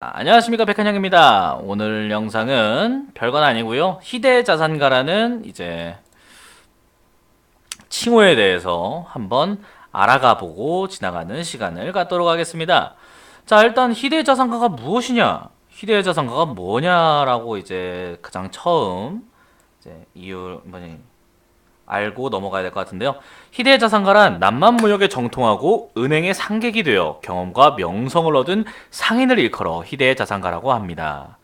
아, 안녕하십니까 백한영입니다. 오늘 영상은 별건 아니고요. 희대자산가라는 이제 칭호에 대해서 한번 알아가 보고 지나가는 시간을 갖도록 하겠습니다. 자, 일단 희대자산가가 무엇이냐? 희대자산가가 뭐냐라고 이제 가장 처음 이제 이유 뭐니 알고 넘어가야 될 것 같은데요. 희대의 자산가란 남만무역에 정통하고 은행의 상객이 되어 경험과 명성을 얻은 상인을 일컬어 희대의 자산가라고 합니다.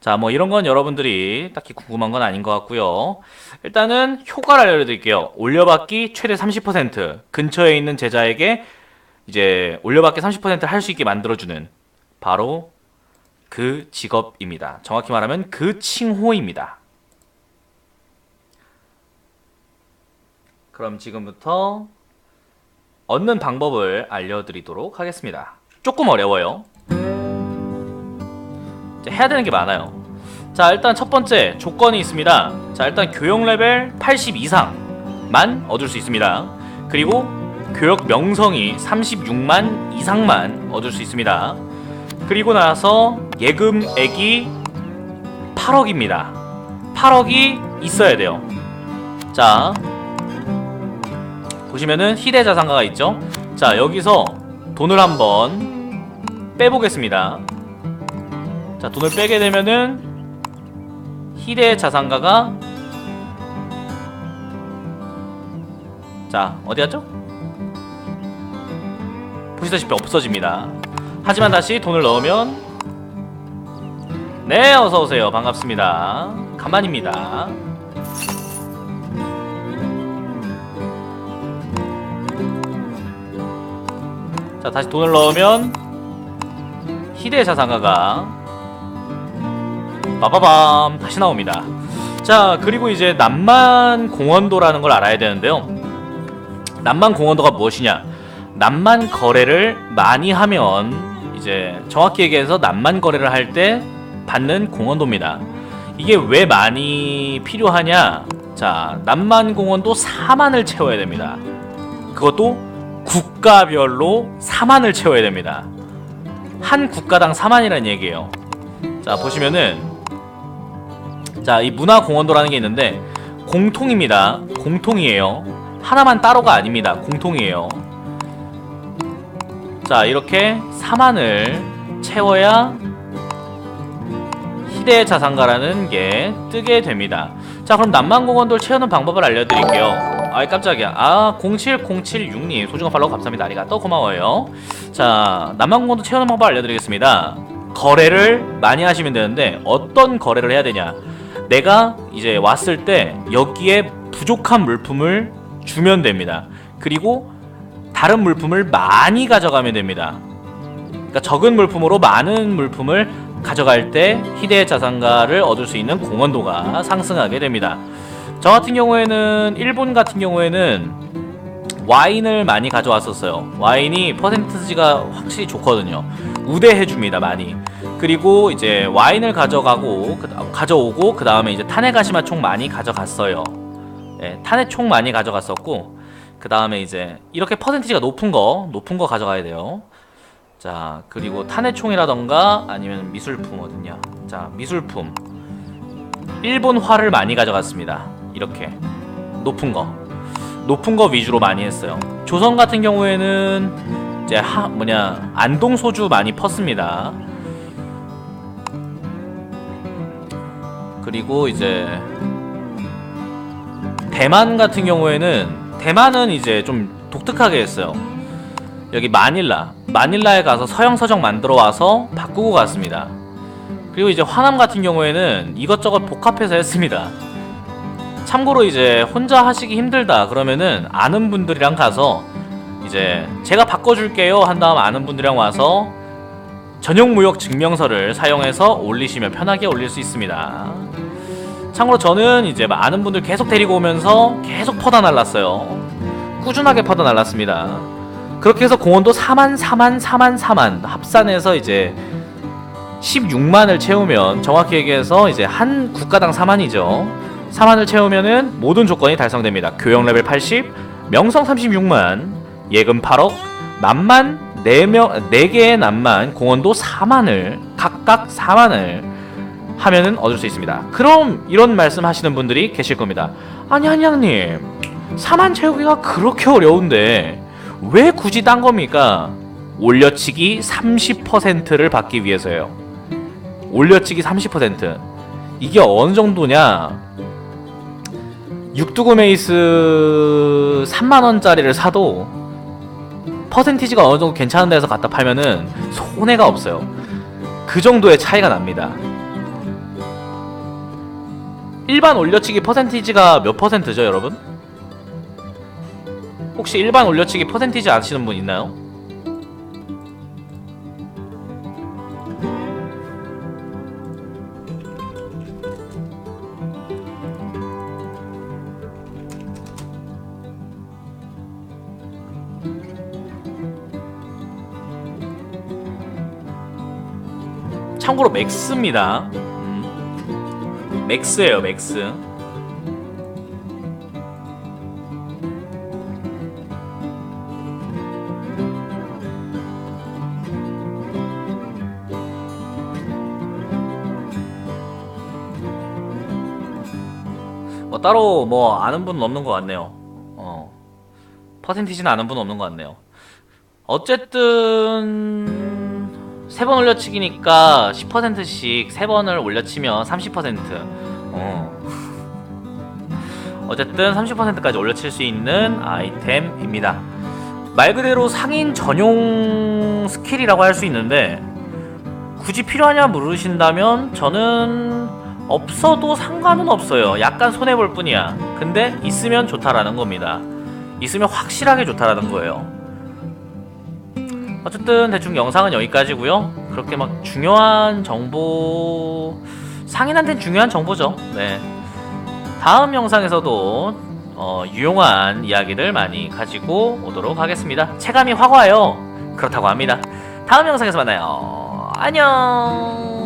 자, 뭐 이런 건 여러분들이 딱히 궁금한 건 아닌 것 같고요. 일단은 효과를 알려드릴게요. 올려받기 최대 30%, 근처에 있는 제자에게 이제 올려받기 30%를 할수 있게 만들어주는 바로 그 직업입니다. 정확히 말하면 그 칭호입니다. 그럼 지금부터 얻는 방법을 알려드리도록 하겠습니다. 조금 어려워요. 해야 되는 게 많아요. 자, 일단 첫 번째 조건이 있습니다. 자, 일단 교육 레벨 80 이상만 얻을 수 있습니다. 그리고 교육 명성이 36만 이상만 얻을 수 있습니다. 그리고 나서 예금액이 8억입니다. 8억이 있어야 돼요. 자, 보시면은 희대 자산가가 있죠. 자 여기서 돈을 한번 빼보겠습니다. 자 돈을 빼게 되면은 희대 자산가가 자 어디 갔죠? 보시다시피 없어집니다. 하지만 다시 돈을 넣으면 네 어서 오세요 반갑습니다. 가만입니다. 자 다시 돈을 넣으면 희대 자산가가 빠바밤 다시 나옵니다. 자 그리고 이제 남만 공원도라는 걸 알아야 되는데요. 남만 공원도가 무엇이냐? 남만 거래를 많이 하면 이제 정확히 얘기해서 남만 거래를 할 때 받는 공원도입니다. 이게 왜 많이 필요하냐? 자 남만 공원도 4만을 채워야 됩니다. 그것도 국가별로 4만을 채워야 됩니다. 한 국가당 4만이라는 얘기예요. 자, 보시면은 자, 이 문화공원도라는 게 있는데 공통입니다. 공통이에요. 하나만 따로가 아닙니다. 공통이에요. 자, 이렇게 4만을 채워야 희대의 자산가라는 게 뜨게 됩니다. 자, 그럼 남만공원도를 채우는 방법을 알려드릴게요. 아이 깜짝이야. 아 07076님. 소중한 팔로우 감사합니다. 아리가또 고마워요. 자 남한공원도 채우는 방법 알려드리겠습니다. 거래를 많이 하시면 되는데 어떤 거래를 해야 되냐? 내가 이제 왔을 때 여기에 부족한 물품을 주면 됩니다. 그리고 다른 물품을 많이 가져가면 됩니다. 그러니까 적은 물품으로 많은 물품을 가져갈 때 희대의 자산가를 얻을 수 있는 공헌도가 상승하게 됩니다 저 같은 경우에는 일본 같은 경우에는 와인을 많이 가져왔었어요. 와인이 퍼센트지가 확실히 좋거든요. 우대해 줍니다 많이. 그리고 이제 와인을 가져가고 그, 가져오고 그 다음에 이제 탄핵가시마 총 많이 가져갔어요. 네, 탄핵 총 많이 가져갔었고 그 다음에 이제 이렇게 퍼센티지가 높은 거 높은 거 가져가야 돼요. 자 그리고 탄핵 총이라던가 아니면 미술품 어딨냐? 자 미술품 일본 화를 많이 가져갔습니다. 이렇게 높은 거 높은 거 위주로 많이 했어요. 조선 같은 경우에는 이제 하 뭐냐 안동 소주 많이 펐습니다. 그리고 이제 대만 같은 경우에는 대만은 이제 좀 독특하게 했어요. 여기 마닐라 마닐라에 가서 서영 서적 만들어 와서 바꾸고 갔습니다. 그리고 이제 화남 같은 경우에는 이것저것 복합해서 했습니다. 참고로 이제 혼자 하시기 힘들다 그러면은 아는 분들이랑 가서 이제 제가 바꿔줄게요 한 다음 아는 분들이랑 와서 전용 무역 증명서를 사용해서 올리시면 편하게 올릴 수 있습니다. 참고로 저는 이제 아는 분들 계속 데리고 오면서 계속 퍼다 날랐어요. 꾸준하게 퍼다 날랐습니다. 그렇게 해서 공원도 4만 4만 4만 4만 합산해서 이제 16만을 채우면 정확히 얘기해서 이제 한 국가당 4만이죠. 4만을 채우면은 모든 조건이 달성됩니다. 교역 레벨 80, 명성 36만, 예금 8억, 만만 4명 4개의 납만 공원도 4만을 각각 4만을 하면은 얻을 수 있습니다. 그럼 이런 말씀 하시는 분들이 계실 겁니다. 아니 한양님 4만 채우기가 그렇게 어려운데 왜 굳이 딴 겁니까? 올려치기 30%를 받기 위해서요. 올려치기 30% 이게 어느 정도냐? 육두구 메이스 3만 원짜리를 사도 퍼센티지가 어느 정도 괜찮은 데서 갖다 팔면은 손해가 없어요. 그 정도의 차이가 납니다. 일반 올려치기 퍼센티지가 몇 퍼센트죠, 여러분? 혹시 일반 올려치기 퍼센티지 아시는 분 있나요? 참고로 맥스입니다. 음. 맥스예요, 맥스. 뭐 따로 뭐 아는 분은 없는 것 같네요. 어. 퍼센티지는 아는 분은 없는 것 같네요. 어쨌든 세 번 올려치기니까 10%씩 세 번을 올려치면 30%. 어. 어쨌든 30%까지 올려칠 수 있는 아이템입니다. 말 그대로 상인 전용 스킬이라고 할 수 있는데 굳이 필요하냐 물으신다면 저는 없어도 상관은 없어요. 약간 손해 볼 뿐이야. 근데 있으면 좋다라는 겁니다. 있으면 확실하게 좋다라는 거예요. 어쨌든 대충 영상은 여기까지고요. 그렇게 막 중요한 정보 상인한테는 중요한 정보죠. 네. 다음 영상에서도 어, 유용한 이야기를 많이 가지고 오도록 하겠습니다. 체감이 확 와요. 그렇다고 합니다. 다음 영상에서 만나요. 안녕.